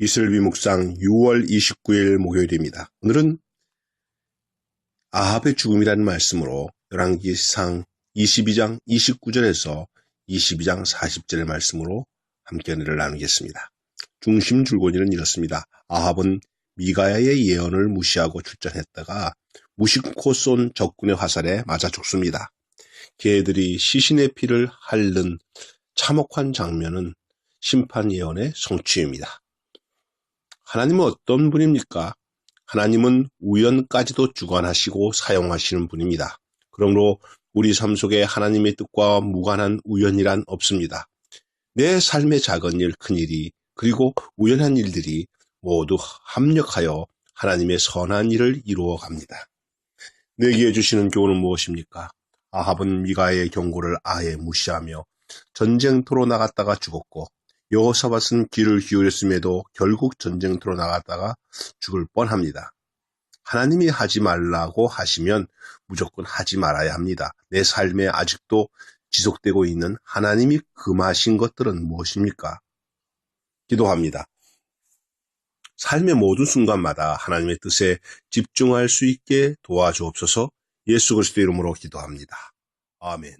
이슬비 묵상 6월 29일 목요일입니다. 오늘은 아합의 죽음이라는 말씀으로 열왕기상 22장 29절에서 22장 40절의 말씀으로 함께 은혜를 나누겠습니다. 중심 줄거리는 이렇습니다. 아합은 미가야의 예언을 무시하고 출전했다가 무심코 쏜 적군의 화살에 맞아 죽습니다. 개들이 시신의 피를 핥는 참혹한 장면은 심판 예언의 성취입니다. 하나님은 어떤 분입니까? 하나님은 우연까지도 주관하시고 사용하시는 분입니다. 그러므로 우리 삶 속에 하나님의 뜻과 무관한 우연이란 없습니다. 내 삶의 작은 일, 큰 일이, 그리고 우연한 일들이 모두 합력하여 하나님의 선한 일을 이루어 갑니다. 내게 주시는 교훈은 무엇입니까? 아합은 미가의 경고를 아예 무시하며 전쟁터로 나갔다가 죽었고 여호사밧은 귀를 기울였음에도 결국 전쟁터로 나갔다가 죽을 뻔합니다. 하나님이 하지 말라고 하시면 무조건 하지 말아야 합니다. 내 삶에 아직도 지속되고 있는 하나님이 금하신 것들은 무엇입니까? 기도합니다. 삶의 모든 순간마다 하나님의 뜻에 집중할 수 있게 도와주옵소서 예수 그리스도 이름으로 기도합니다. 아멘.